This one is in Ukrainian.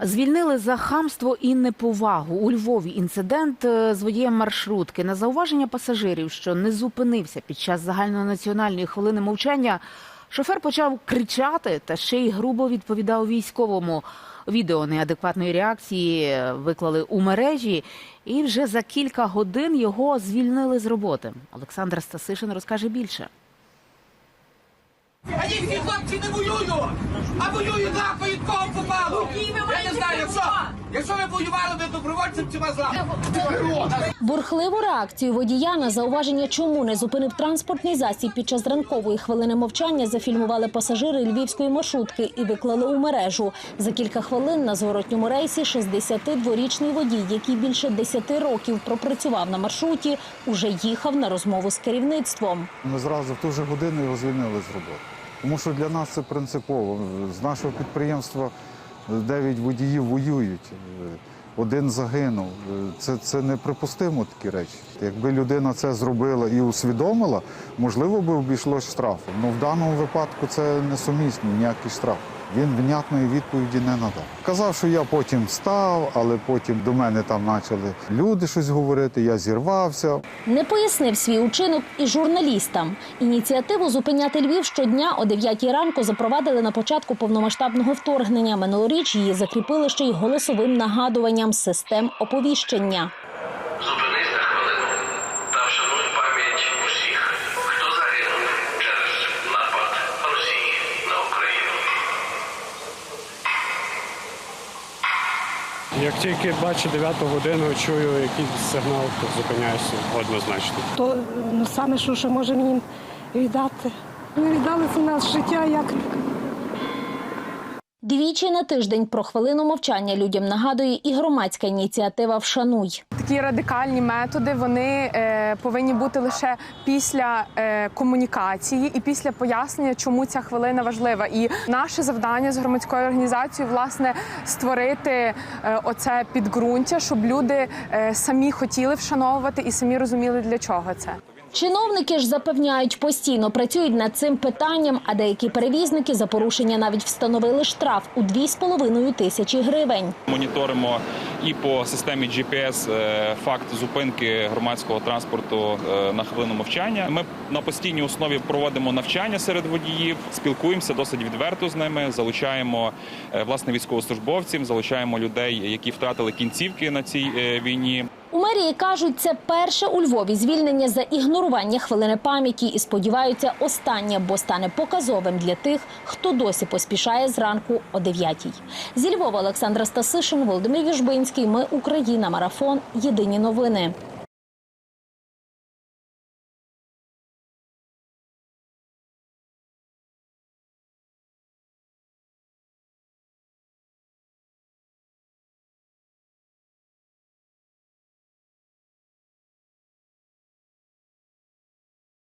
Звільнили за хамство і неповагу. У Львові інцидент е, з водієм маршрутки. На зауваження пасажирів, що не зупинився під час загальнонаціональної хвилини мовчання, шофер почав кричати та ще й грубо відповідав військовому. Відео неадекватної реакції е, виклали у мережі, і вже за кілька годин його звільнили з роботи. Олександр Стасишин розкаже більше. А їхні хлопці не воюють! А воюють лапають кого попало! Я не знаю, якщо, якщо ви воювали, ви добровольцем чи вас лапають? Бурхливу реакцію водія на зауваження, чому не зупинив транспортний засіб під час ранкової хвилини мовчання, зафільмували пасажири львівської маршрутки і виклали у мережу. За кілька хвилин на зворотньому рейсі 62-річний водій, який більше 10 років пропрацював на маршруті, уже їхав на розмову з керівництвом. Ми зразу в ту же годину його звільнили з роботи. Тому що для нас це принципово. З нашого підприємства 9 водіїв воюють, один загинув. Це, це неприпустимо такі речі. Якби людина це зробила і усвідомила, можливо, би обійшлося штрафом. Але в даному випадку це несумісно, ніякий штраф. Він внятної відповіді не надав. Казав, що я потім встав, але потім до мене там почали люди щось говорити, я зірвався. Не пояснив свій учинок і журналістам. Ініціативу зупиняти Львів щодня о 9 ранку запровадили на початку повномасштабного вторгнення. Минулоріч її закріпили ще й голосовим нагадуванням систем оповіщення. Як тільки бачу 9 годину, чую якийсь сигнал, то зупиняюся однозначно. то ну, саме що, що можемо їм віддати. Ми віддали це наше життя як Двічі на тиждень про хвилину мовчання людям нагадує і громадська ініціатива Вшануй. Такі радикальні методи вони е, повинні бути лише після е, комунікації і після пояснення, чому ця хвилина важлива. І наше завдання з громадською організацією власне створити е, оце підґрунтя, щоб люди е, самі хотіли вшановувати і самі розуміли для чого це. Чиновники ж запевняють, постійно працюють над цим питанням, а деякі перевізники за порушення навіть встановили штраф у 2,5 тисячі гривень. Моніторимо і по системі GPS е, факт зупинки громадського транспорту е, на хвилину мовчання. Ми на постійній основі проводимо навчання серед водіїв, спілкуємося досить відверто з ними. Залучаємо е, власне військовослужбовців, залучаємо людей, які втратили кінцівки на цій війні. У мерії кажуть, це перше у Львові звільнення за ігнорування хвилини пам'яті і сподіваються останнє, бо стане показовим для тих, хто досі поспішає зранку о 9-й. Зі Львова Олександра Стасишин, Володимир Віжбинський. Ми Україна. Марафон. Єдині новини.